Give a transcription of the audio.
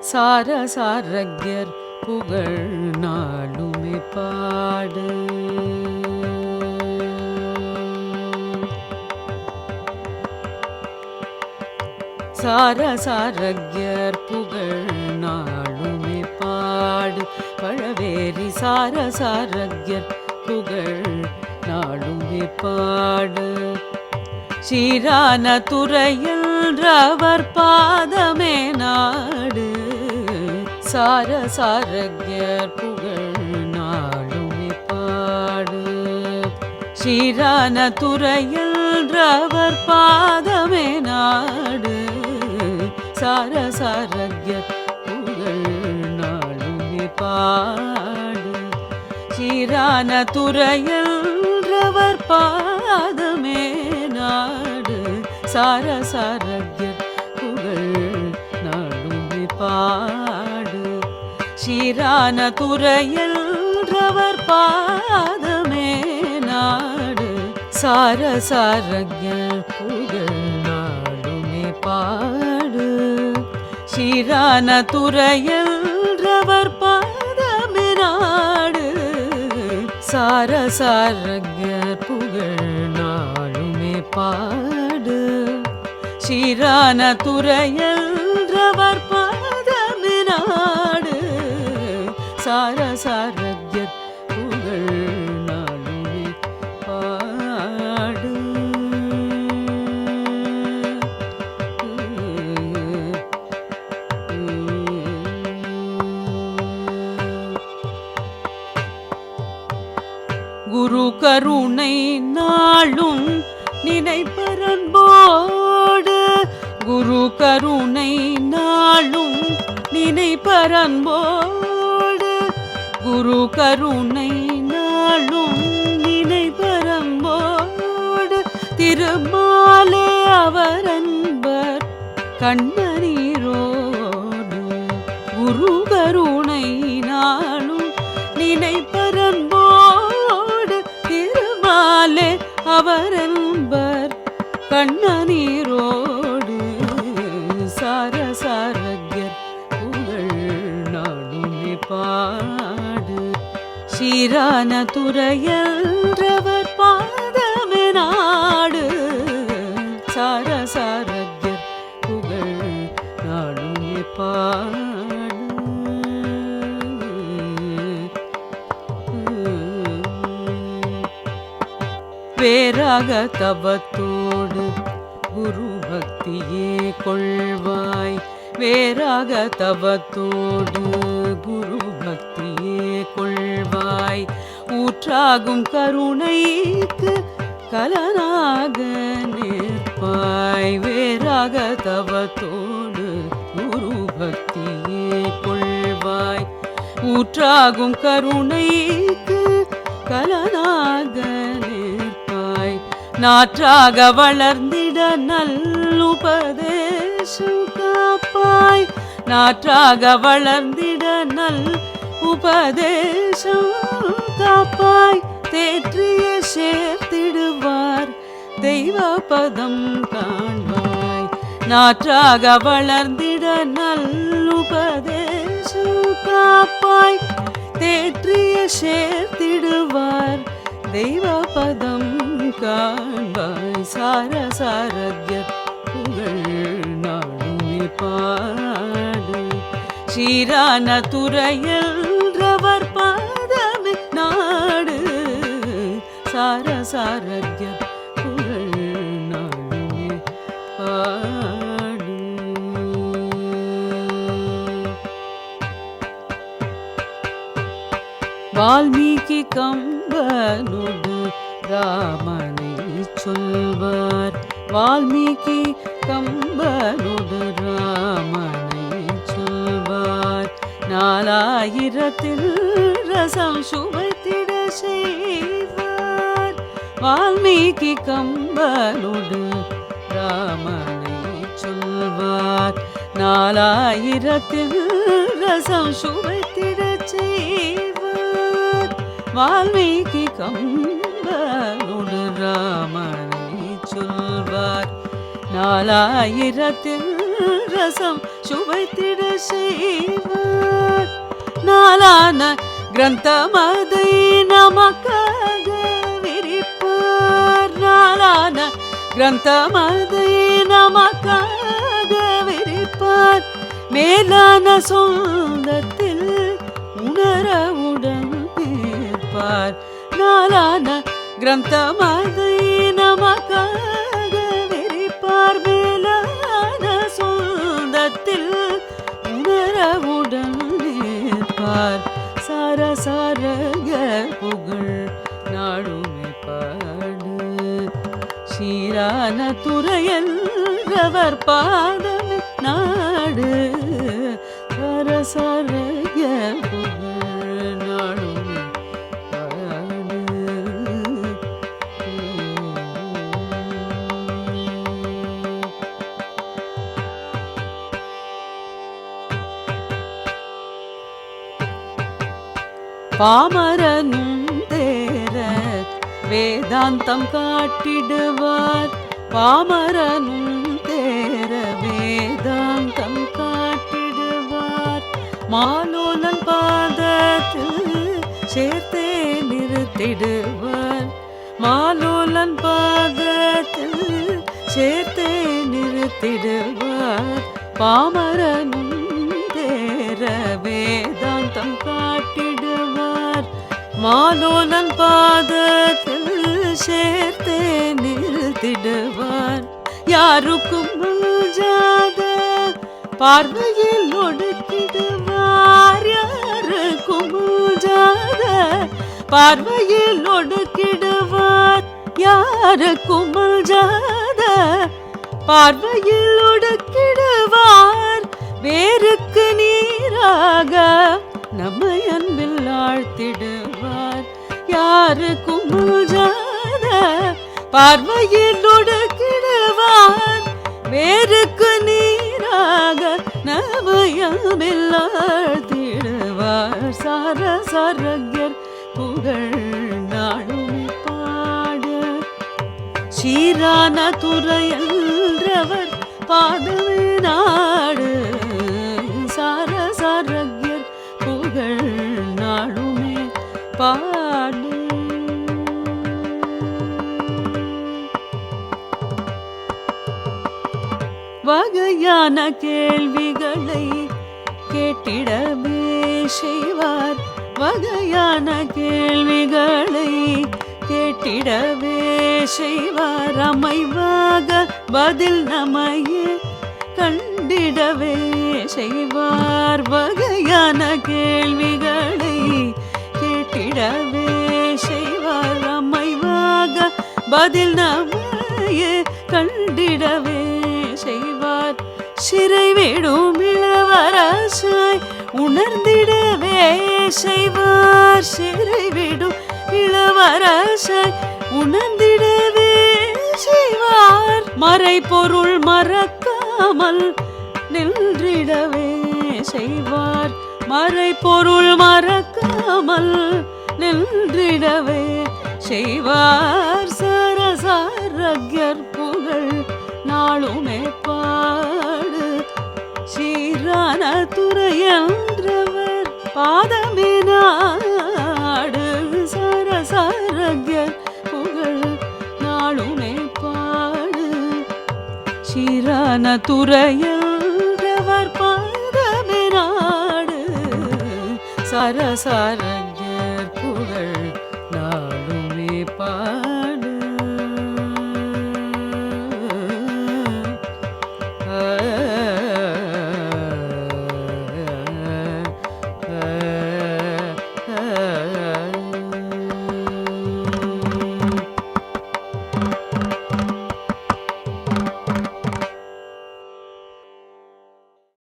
சார சாரக்யர் புகழ் நாளுமே பாடு. சார சாரக்யர் புகழ் நாளுமே பாடு. பழவேரி சார சாரக்யர் புகழ் நாளுமே பாடு. சீரான துறையில் பாதமே நாடு. சார சாரக்யர் புகழ் நாளுமே பாடு சீரான துறையில் ரவர் பாதமே நாடு. சார சாரக்யர் புகழ் நாளுமே பாடு சீரான துறையில் ரவர் பாதமே நாடு. சார சாரக்யர் புகழ் நாடுமே பாடு சீரான துறையில் பாதமே நாடு. சார சாரக்யர் புகழ் நாடுமே பாடு. சீரான துறையில் பாதமே நாடு. சார சாரக்யர் புகழ் நாளுமே பாடு. சீரான துறையல் சார சாரக்யர் புகழ் நாளுமே பாடு. குரு கருணை நாளும் நினைப்பரன்போடு குரு கருணை நாளும் நினைப்பரன்போடு குரு கருணை நாளும் நினைபரம்போடு திருமாலே அவர் அன்பர் கண்ணநீரோடு குரு கருணை நாளும் நினைப்பரன்போடு திருமாலே அவர் அன்பர் சார சீரான துறையன்றவர் பாதமே நாடு. சார சாரக்யர் புகழ் நாடும் பாடு. பேராக தவத்தோடு குரு பக்தியே கொள்வாய். வேறாக தவத்தோடு குரு பக்தி ஊற்றாகும் கருணைக்கு கலனாக நிற்பாய். வேறாக தவத்தோடு குரு பக்தியே கொள்வாய். ஊற்றாகும் கருணைக்கு கலனாக நிற்பாய். நாற்றாக வளர்ந்திட நல்லுபதேசம் காப்பாய். நாற்றாக வளர்ந்திட நல் உபதேசம் காப்பாய் தேற்றிய சேர்த்திடுவார். தெய்வ பதம் காண்பாய். நாற்றாக வளர்ந்திட நல்லுபதேசு காப்பாய். தேற்றிய சேர்த்திடுவார். தெய்வ பதம் காண்பாய். சார சாரத்ய புகழ் நாடுமே பாடு. சீரான துறையில் சார சாரத்ய புகழ் நாடுமே பாடு வால்மீகி கம்பனுடு ராமனை சொல்வார். வால்மீகி கம்பனுடு ராமனை சொல்வார். நாலாயிரத்தில் ரசம் சுவைத்திட செய்வார் வால்மீகி கம்பனோடு ராமனை சொல்வார். நாலாயிரத்தில் ரசம் சுவைத்திட செய்வார். வால்மீகி கம்பனோடு ராமனை சொல்வார். நாலாயிரத்தில் ரசம் சுவைத்திட செய்வார். நாளான கிரந்தமதை நமக்காக விரிப்பார் நாளான கிரந்தமதை நமக்காக விரிப்பார். மேலான சொந்தத்தில் உணரவுடன் இருப்பார் நாளான கிரந்தமதை நமக்காக விரிப்பார். மேலான சொந்தத்தில் உணரவுடன் இருப்பார் சார சாரக புகழ் நாடுமே சீரான துறையல்றவர் பாதமே நாடு அரசரைய சரக பாமரனும் வேதாந்தம் காட்டிடுவார். பாமரனும் தேர வேதாந்தம் காட்டிடுவார். மாலோலன் பாதத்தில் சேர்த்தே நிறுத்திடுவார். மாலோலன் பாதத்தில் சேர்த்தே நிறுத்திடுவார். பாமரனும் தேர வேதாந்தம் காட்டிடுவார். மாலோலன் பாதத்தில் சேர்த்தே நிறுத்திடுவார் யாருக்கும் மூஜாத பார்வையில் ஒடுக்கிடுவார். யாருக்கும் மூஜாத பார்வையில் ஒடுக்கிடுவார். யாருக்கும் மூஜாத பார்வையில் ஒடுக்கிடுவார். வேருக்கு நீராக நம்மை அன்பில் ஆழ்த்திடுவார். யாருக்கும் மூஜாத பார்வையில் ஒடுக்கிடுவார் வேருக்கு நீராக நம்மை அன்பில் ஆழ்த்திடுவார் சார சாரகர் புகழ் நாடும் பாட. சீரான துறையன்றவர் பாதமே வகையான கேள்விகளை கேட்டிடவே செய்வார். வகையான கேள்விகளை கேட்டிடவே செய்வார். அமைவாக பதில் நமையே கண்டிடவே செய்வார். வகையான கேள்விகளை கேட்டிடவே செய்வார். அமைவாக பதில் நமையே கண்டிடவே செய்வார். சிறை விடும் இளவரசாய் உணர்ந்திடவே செய்வார். சிறை விடும் இளவரசாய் உணர்ந்திடவே செய்வார். மறை பொருள் மறக்காமல் நின்றிடவே செய்வார். மறை பொருள் மறக்காமல் நின்றிடவே செய்வார். ஞான துறையில் பாதமே நாடு சரசாரக